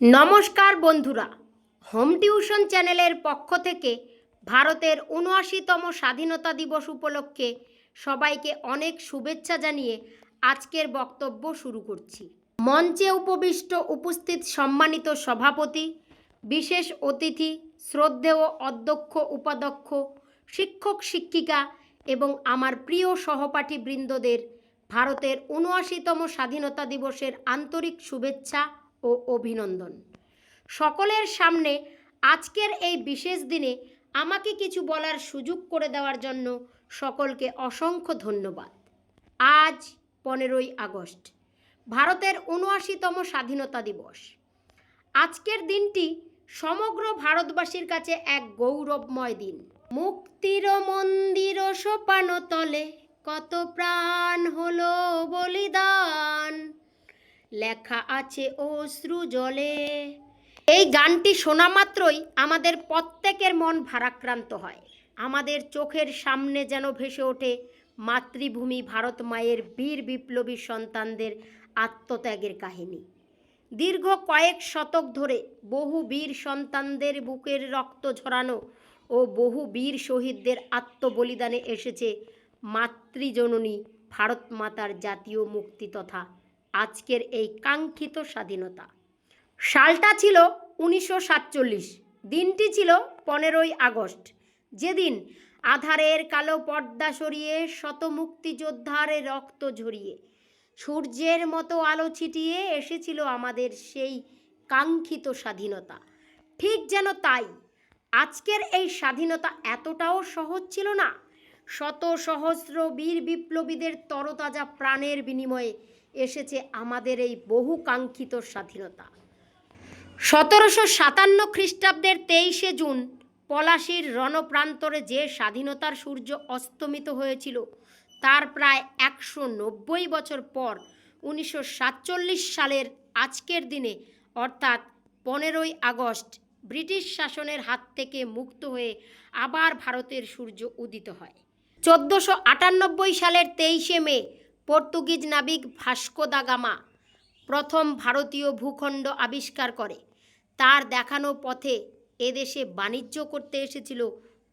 নমস্কার বন্ধুরা home tuition চ্যানেলের পক্ষ থেকে ভারতের উনআশিতম স্বাধীনতা দিবস উপলক্ষে সবাইকে অনেক শুভেচ্ছা জানিয়ে আজকের বক্তব্য শুরু করছি। মঞ্চে উপবিষ্ট উপস্থিত সম্মানিত সভাপতি, বিশেষ অতিথি, শ্রদ্ধেয় অধ্যক্ষ, উপাধ্যক্ষ, শিক্ষক, শিক্ষিকা এবং আমার প্রিয় সহপাঠী বৃন্দদের ভারতের উনআশিতম স্বাধীনতা দিবসের আন্তরিক শুভেচ্ছা ও অভিনন্দন। সকলের সামনে আজকের এই বিশেষ দিনে আমাকে কিছু বলার সুযোগ করে দেওয়ার জন্য সকলকে অসংখ্য ধন্যবাদ। আজ পনেরোই আগস্ট, ভারতের উনআশিতম স্বাধীনতা দিবস। আজকের দিনটি সমগ্র ভারতবাসীর কাছে এক গৌরবময় দিন। মুক্তির মন্দির সোপানো তলে কত প্রাণ হলো বলিদান। লেখা আছে অশ্রু জলে। এই গানটি শোনা মাত্রই আমাদের প্রত্যেকের মন ভারাক্রান্ত হয়। আমাদের চোখের সামনে যেন ভেসে ওঠে মাতৃভূমি ভারত মায়ের বীর বিপ্লবী সন্তানদের আত্মত্যাগের কাহিনী। দীর্ঘ কয়েক শতক ধরে বহু বীর সন্তানদের বুকের রক্ত ঝরানো ও বহু বীর শহীদদের আত্মবলিদানে এসেছে মাতৃজননী ভারত মাতার জাতীয় মুক্তি তথা আজকের এই কাঙ্ক্ষিত স্বাধীনতা। সালটা ছিল উনিশশো সাতচল্লিশ, দিনটি ছিল পনেরোই আগস্ট। যেদিন আধারের কালো পর্দা সরিয়ে শত মুক্তিযোদ্ধার রক্ত ঝরিয়ে, সূর্যের মতো আলো ছিটিয়ে এসেছিল আমাদের সেই কাঙ্ক্ষিত স্বাধীনতা। ঠিক যেন তাই, আজকের এই স্বাধীনতা এতটাও সহজ ছিল না। শত সহস্র বীর বিপ্লবীদের তরতাজা প্রাণের বিনিময়ে এসেছে আমাদের এই বহু কাঙ্ক্ষিত স্বাধীনতা। সতেরোশো সাতান্ন খ্রিস্টাব্দের তেইশে জুন পলাশির রণপ্রান্তরে যে স্বাধীনতার সূর্য অস্তমিত হয়েছিল, তার প্রায় একশো নব্বই বছর পর উনিশশো সাতচল্লিশ সালের আজকের দিনে, অর্থাৎ পনেরোই আগস্ট, ব্রিটিশ শাসনের হাত থেকে মুক্ত হয়ে আবার ভারতের সূর্য উদিত হয়। চোদ্দোশো আটানব্বই সালের তেইশে মে পর্তুগিজ নাবিক ভাস্কো দা গামা প্রথম ভারতীয় ভূখণ্ড আবিষ্কার করে। তার দেখানো পথে এদেশে বাণিজ্য করতে এসেছিল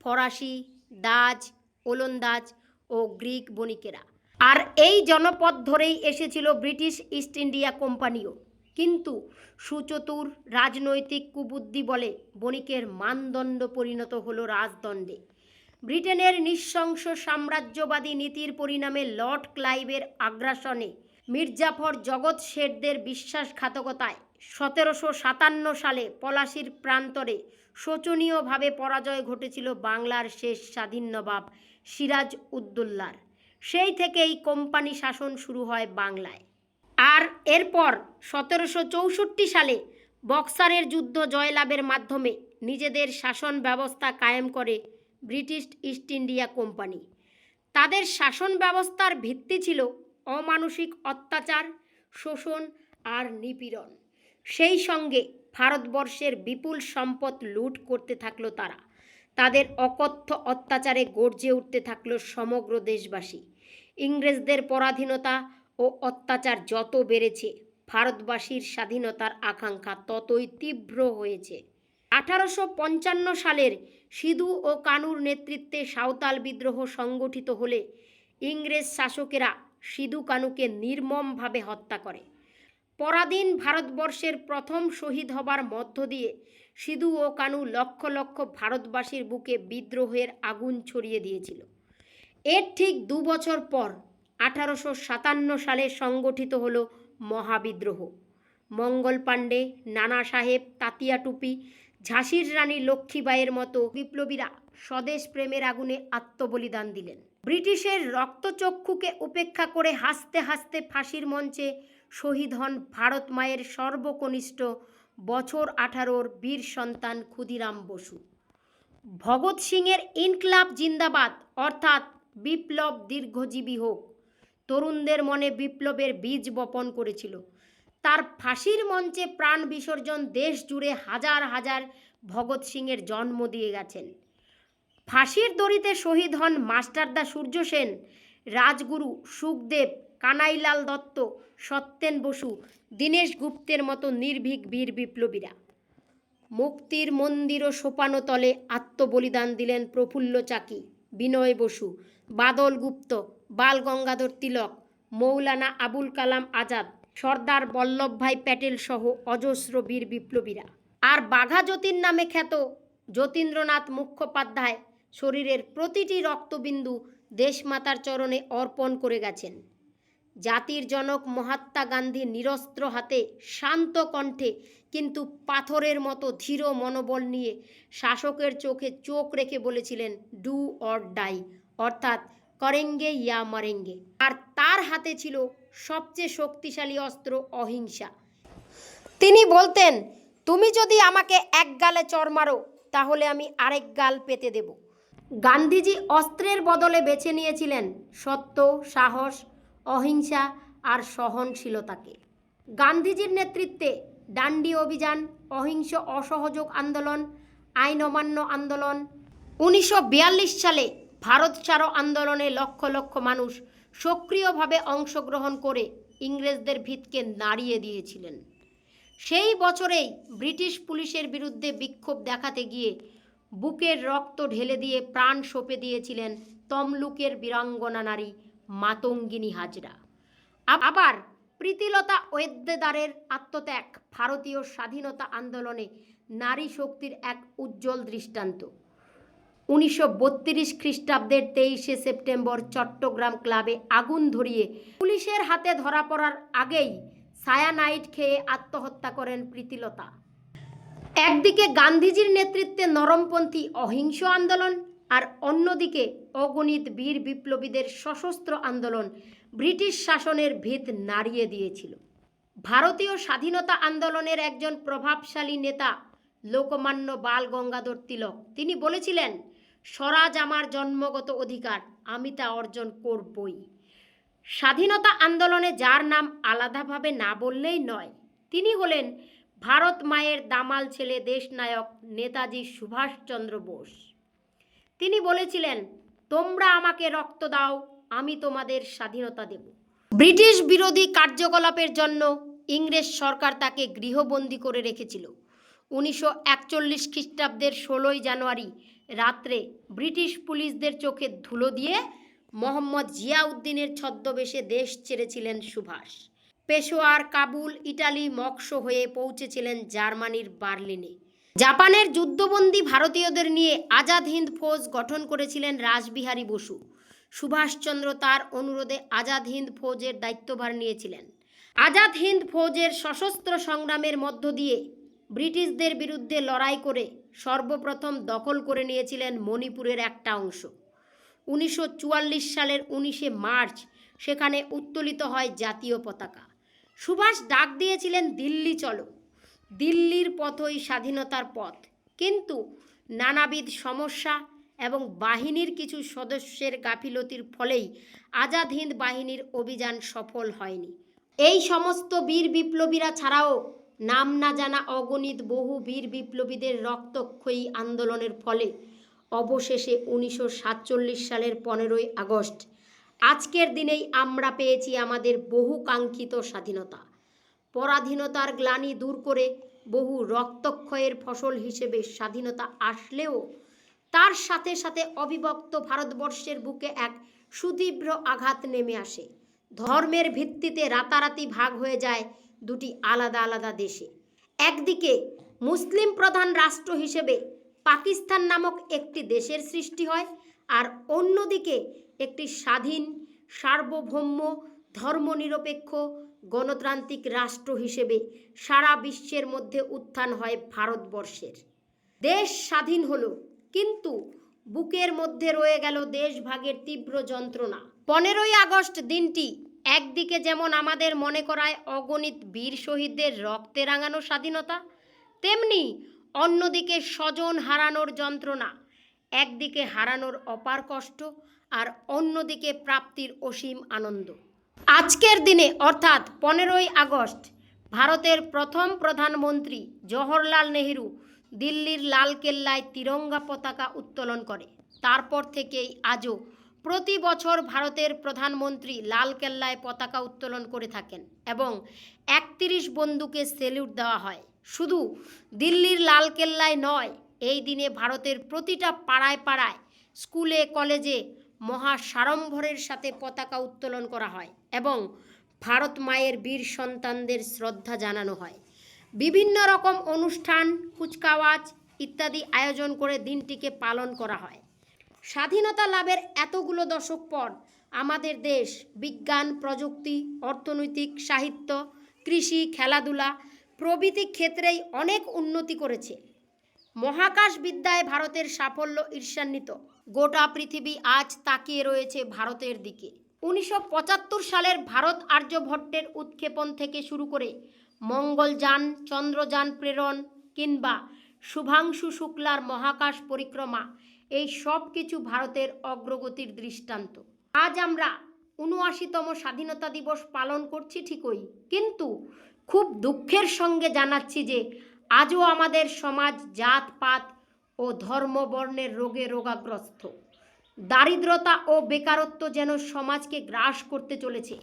ফরাসি, দাজ, ওলন্দাজ ও গ্রিক বণিকেরা। আর এই জনপদ ধরেই এসেছিল ব্রিটিশ ইস্ট ইন্ডিয়া কোম্পানিও। কিন্তু সুচতুর রাজনৈতিক কুবুদ্ধি বলে বণিকের মানদণ্ড পরিণত হলো রাজদণ্ডে। ব্রিটেনের নৃশংস সাম্রাজ্যবাদী নীতির পরিণামে লর্ড ক্লাইভের আগ্রাসনে মির্জাফর জগৎ শেঠদের বিশ্বাসঘাতকতায় সতেরোশো সাতান্ন সালে পলাশির প্রান্তরে শোচনীয়ভাবে পরাজয় ঘটেছিল বাংলার শেষ স্বাধীন নবাব সিরাজ উদ্দৌলার। সেই থেকেই কোম্পানি শাসন শুরু হয় বাংলায়। আর এরপর সতেরোশো চৌষট্টি সালে বক্সারের যুদ্ধ জয়লাভের মাধ্যমে নিজেদের শাসন ব্যবস্থা কায়েম করে ব্রিটিশ ইস্ট ইন্ডিয়া কোম্পানি। তাদের শাসন ব্যবস্থার ভিত্তি ছিল অমানসিক অত্যাচার, শোষণ আর নিপীড়ন। সেই সঙ্গে ভারতবর্ষের বিপুল সম্পদ লুট করতে থাকল তারা। তাদের অকথ্য অত্যাচারে গর্জে উঠতে থাকল সমগ্র দেশবাসী। ইংরেজদের পরাধীনতা ও অত্যাচার যত বেড়েছে, ভারতবাসীর স্বাধীনতার আকাঙ্ক্ষা ততই তীব্র হয়েছে। আঠারোশো পঞ্চান্ন সালের সিধু ও কানুর নেতৃত্বে সাঁওতাল বিদ্রোহ সংগঠিত হলে ইংরেজ শাসকেরা সিধু কানুকে নির্মমভাবে হত্যা করে। পরাধীন ভারতবর্ষের প্রথম শহীদ হবার মধ্য দিয়ে সিধু ও কানু লক্ষ লক্ষ ভারতবাসীর বুকে বিদ্রোহের আগুন ছড়িয়ে দিয়েছিল। এর ঠিক দু বছর পর আঠারোশো সাতান্ন সালে সংগঠিত হল মহাবিদ্রোহ। মঙ্গল পাণ্ডে, নানা সাহেব, তাতিয়া টুপি ঝাঁসির রানী লক্ষ্মীবাইয়ের মতো বিপ্লবীরা স্বদেশ প্রেমের আগুনে আত্মবলিদান দিলেন। ব্রিটিশের রক্তচক্ষুকে উপেক্ষা করে হাসতে হাসতে ফাঁসির মঞ্চে শহীদ হন ভারত মায়ের সর্বকনিষ্ঠ বছর আঠারোর বীর সন্তান ক্ষুদিরাম বসু। ভগৎ সিংয়ের ইনকলাব জিন্দাবাদ, অর্থাৎ বিপ্লব দীর্ঘজীবী হোক, তরুণদের মনে বিপ্লবের বীজ বপন করেছিল। তার ফাঁসির মঞ্চে প্রাণ বিসর্জন দেশ জুড়ে হাজার হাজার ভগৎ সিংয়ের জন্ম দিয়ে গেছেন। ফাঁসির দড়িতে শহীদ হন মাস্টারদা সূর্য সেন, রাজগুরু সুখদেব, কানাইলাল দত্ত, সত্যেন বসু, দীনেশ গুপ্তের মতো নির্ভীক বীর বিপ্লবীরা। মুক্তির মন্দির ও সোপানো তলে আত্মবলিদান দিলেন প্রফুল্ল চাকি, বিনয় বসু, বাদল গুপ্ত, বাল গঙ্গাধর তিলক, মৌলানা আবুল কালাম আজাদ সর্দার বল্লভভাই প্যাটেল সহ অজস্র বীর বিপ্লবীরা। আর বাঘা যতীন নামে খ্যাত যতীন্দ্রনাথ মুখোপাধ্যায় শরীরের প্রতিটি রক্তবিন্দু দেশমাতার চরণে অর্পণ করে গেছেন। জাতির জনক মহাত্মা গান্ধী নিরস্ত্র হাতে শান্ত কণ্ঠে কিন্তু পাথরের মতো ধীর মনোবল নিয়ে শাসকের চোখে চোখ রেখে বলেছিলেন ডু অর ডাই অর্থাৎ করেঙ্গে ইয়া মারেঙ্গে। আর তার হাতে ছিল সবচেয়ে শক্তিশালী অস্ত্র অহিংসা। তিনি বলতেন, তুমি যদি আমাকে এক গালে চর মারো, তাহলে আমি আরেক গাল পেতে দেব। গান্ধীজি অস্ত্রের বদলে বেছে নিয়েছিলেন সত্য, সাহস, অহিংসা আর সহনশীলতাকে। গান্ধীজির নেতৃত্বে ডান্ডি অভিযান, অহিংস অসহযোগ আন্দোলন, আইন অমান্য আন্দোলন, উনিশশো বিয়াল্লিশ সালে ভারত ছাড়ো আন্দোলনে লক্ষ লক্ষ মানুষ সক্রিয়ভাবে অংশগ্রহণ করে ইংরেজদের ভিতকে নাড়িয়ে দিয়েছিলেন। সেই বছরেই ব্রিটিশ পুলিশের বিরুদ্ধে বিক্ষোভ দেখাতে গিয়ে বুকের রক্ত ঢেলে দিয়ে প্রাণ সঁপে দিয়েছিলেন তমলুকের বীরাঙ্গনা নারী মাতঙ্গিনী হাজরা। আবার প্রীতিলতা ওয়েদ্দেদারের আত্মত্যাগ, ভারতীয় স্বাধীনতা আন্দোলনে নারী শক্তির এক উজ্জ্বল দৃষ্টান্ত। উনিশশো বত্রিশ খ্রিস্টাব্দের তেইশে সেপ্টেম্বর চট্টগ্রাম ক্লাবে আগুন ধরিয়ে পুলিশের হাতে ধরা পড়ার আগেই সায়ানাইট খেয়ে আত্মহত্যা করেন প্রীতিলতা। একদিকে গান্ধীজির নেতৃত্বে নরমপন্থী অহিংস আন্দোলন আর অন্যদিকে অগণিত বীর বিপ্লবীদের সশস্ত্র আন্দোলন ব্রিটিশ শাসনের ভিত নাড়িয়ে দিয়েছিল। ভারতীয় স্বাধীনতা আন্দোলনের একজন প্রভাবশালী নেতা লোকমান্য বাল গঙ্গাধর তিলক, তিনি বলেছিলেন স্বরাজ আমার জন্মগত অধিকার, আমি তা অর্জন করবই। স্বাধীনতা আন্দোলনে যার নাম আলাদাভাবে না বললেই নয়, তিনি হলেন ভারত মায়ের দামাল ছেলে দেশনায়ক নেতাজি সুভাষচন্দ্র বোস। তিনি বলেছিলেন, তোমরা আমাকে রক্ত দাও, আমি তোমাদের স্বাধীনতা দেব। ব্রিটিশ বিরোধী কার্যকলাপের জন্য ইংরেজ সরকার তাকে গৃহবন্দী করে রেখেছিল। উনিশশো একচল্লিশ খ্রিস্টাব্দের ষোলোই জানুয়ারি রাত্রে ব্রিটিশ পুলিশদের চোখে ধুলো দিয়ে মোহাম্মদ জিয়াউদ্দিনের ছদ্মবেশে দেশ ছেড়েছিলেন সুভাষ। পেশোয়ার কাবুল, ইটালি মক্সো হয়ে পৌঁছেছিলেন জার্মানির বার্লিনে। জাপানের যুদ্ধবন্দী ভারতীয়দের নিয়ে আজাদ হিন্দ ফৌজ গঠন করেছিলেন রাসবিহারী বসু। সুভাষচন্দ্র তার অনুরোধে আজাদ হিন্দ ফৌজের দায়িত্বভার নিয়েছিলেন। আজাদ হিন্দ ফৌজের সশস্ত্র সংগ্রামের মধ্য দিয়ে ব্রিটিশদের বিরুদ্ধে লড়াই করে সর্বপ্রথম দখল করে নিয়েছিলেন মণিপুরের একটা অংশ। উনিশশো চুয়াল্লিশ সালের উনিশে মার্চ সেখানে উত্তোলিত হয় জাতীয় পতাকা। সুভাষ ডাক দিয়েছিলেন, দিল্লি চলো। দিল্লির পথই স্বাধীনতার পথ। কিন্তু নানাবিধ সমস্যা এবং বাহিনীর কিছু সদস্যের গাফিলতির ফলেই আজাদ হিন্দ বাহিনীর অভিযান সফল হয়নি। এই সমস্ত বীর বিপ্লবীরা ছাড়াও নাম না জানা অগণিত বহু বীর বিপ্লবীদের রক্তক্ষয়ী আন্দোলনের ফলে অবশেষে উনিশশো সাতচল্লিশ সালের পনেরোই আগস্ট। আজকের দিনেই আমরা পেয়েছি আমাদের বহু কাঙ্ক্ষিত স্বাধীনতা। পরাধীনতার গ্লানি দূর করে বহু রক্তক্ষয়ের ফসল হিসেবে স্বাধীনতা আসলেও তার সাথে সাথে অবিভক্ত ভারতবর্ষের বুকে এক সুতীব্র আঘাত নেমে আসে। ধর্মের ভিত্তিতে রাতারাতি ভাগ হয়ে যায় দুটি আলাদা আলাদা দেশে। একদিকে মুসলিম প্রধান রাষ্ট্র হিসেবে পাকিস্তান নামক একটি দেশের সৃষ্টি হয় আর অন্যদিকে একটি স্বাধীন, সার্বভৌম, ধর্মনিরপেক্ষ, গণতান্ত্রিক রাষ্ট্র হিসেবে সারা বিশ্বের মধ্যে উত্থান হয় ভারতবর্ষের। দেশ স্বাধীন হলো, কিন্তু বুকের মধ্যে রয়ে গেল দেশভাগের তীব্র যন্ত্রণা। পনেরোই আগস্ট দিনটি একদিকে যেমন আমাদের মনে করায় অগণিত বীর শহীদদের রক্তে রাঙানো স্বাধীনতা, তেমনি অন্যদিকে স্বজন হারানোর যন্ত্রণা। একদিকে হারানোর অপার কষ্ট আর অন্যদিকে প্রাপ্তির অসীম আনন্দ। আজকের দিনে, অর্থাৎ পনেরোই আগস্ট, ভারতের প্রথম প্রধানমন্ত্রী জওহরলাল নেহেরু দিল্লির লালকেল্লায় তিরঙ্গা পতাকা উত্তোলন করে। তারপর থেকেই আজও প্রতি বছর ভারতের প্রধানমন্ত্রী লালকেল্লায় পতাকা উত্তোলন করে থাকেন এবং একত্রিশ বন্দুকে সেলিউট দেওয়া হয়। শুধু দিল্লির লালকেল্লায় নয়, এই দিনে ভারতের প্রতিটা পাড়ায় পাড়ায়, স্কুলে, কলেজে মহা সাড়ম্বরের সাথে পতাকা উত্তোলন করা হয় এবং ভারত মায়ের বীর সন্তানদের শ্রদ্ধা জানানো হয়। বিভিন্ন রকম অনুষ্ঠান, কুচকাওয়াজ ইত্যাদি আয়োজন করে দিনটিকে পালন করা হয়। স্বাধীনতা লাভের এতগুলো দশক পর আমাদের দেশ বিজ্ঞান, প্রযুক্তি, অর্থনৈতিক, সাহিত্য, কৃষি, খেলাধুলা প্রভৃতি ক্ষেত্রেই অনেক উন্নতি করেছে। মহাকাশ বিদ্যায় ভারতের সাফল্য ঈর্ষান্বিত। গোটা পৃথিবী আজ তাকিয়ে রয়েছে ভারতের দিকে। উনিশশো পঁচাত্তর সালের ভারত আর্যভট্টের উৎক্ষেপণ থেকে শুরু করে মঙ্গলযান, চন্দ্রযান প্রেরণ কিংবা শুভাংশু শুক্লার মহাকাশ পরিক্রমা এই সব কিছু ভারতের অগ্রগতির দৃষ্টান্ত। আজ আমরা উনআশিতম স্বাধীনতা দিবস পালন করছি ঠিকই, কিন্তু খুব দুঃখের সঙ্গে জানাচ্ছি যে আজও আমাদের সমাজ জাতপাত ও ধর্ম বর্ণের রোগে রোগাগ্রস্ত। দারিদ্রতা ও বেকারত্ব যেন সমাজকে গ্রাস করতে চলেছে।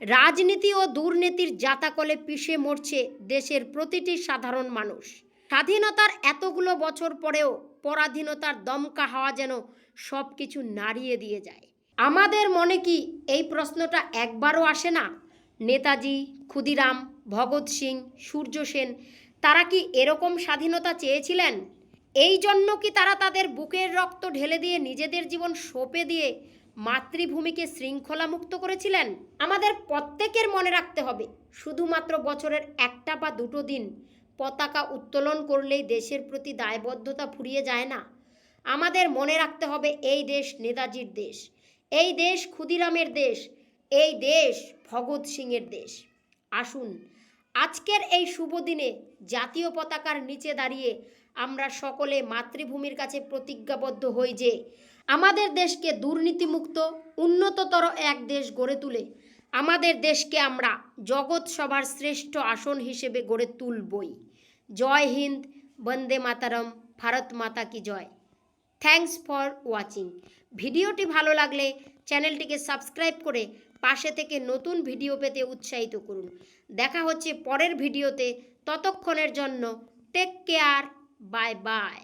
রাজনীতি ও দুর্নীতির জাতাকলে পিষে মরছে দেশের প্রতিটি সাধারণ মানুষ। স্বাধীনতার এতগুলো বছর পরেও পরাধীনতার দমকা হাওয়া যেন সব কিছু নাড়িয়ে দিয়ে যায়। আমাদের মনে কি এই প্রশ্নটা একবারও আসে না? নেতাজি, ক্ষুদিরাম, ভগৎ সিং, সূর্য সেন, তারা কি এরকম স্বাধীনতা চেয়েছিলেন? এই জন্য কি তারা তাদের বুকের রক্ত ঢেলে দিয়ে নিজেদের জীবন সঁপে দিয়ে মাতৃভূমিকে শৃঙ্খলা মুক্ত করেছিলেন? আমাদের প্রত্যেকের মনে রাখতে হবে, শুধুমাত্র বছরের একটা বা দুটো দিন পতাকা উত্তোলন করলেই দেশের প্রতি দায়বদ্ধতা ফুরিয়ে যায় না। আমাদের মনে রাখতে হবে, এই দেশ নেতাজির দেশ, এই দেশ ক্ষুদিরামের দেশ, এই দেশ ভগৎ সিংয়ের দেশ। আসুন, আজকের এই শুভ দিনে জাতীয় পতাকার নিচে দাঁড়িয়ে আমরা সকলে মাতৃভূমির কাছে প্রতিজ্ঞাবদ্ধ হই যে, আমাদের দেশকে দুর্নীতিমুক্ত, উন্নততর এক দেশ গড়ে তুলে আমাদের দেশকে আমরা জগৎ সভার শ্রেষ্ঠ আসন হিসেবে গড়ে তুলবই। জয় হিন্দ, বন্দে মাতারম, ভারত মাতা কি জয়। Thanks for watching. ভিডিওটি ভালো লাগলে চ্যানেলটিকে সাবস্ক্রাইব করে পাশে থেকে নতুন ভিডিও পেতে উৎসাহিত করুন। দেখা হচ্ছে পরের ভিডিওতে। ততক্ষণের জন্য টেক কেয়ার বাই বাই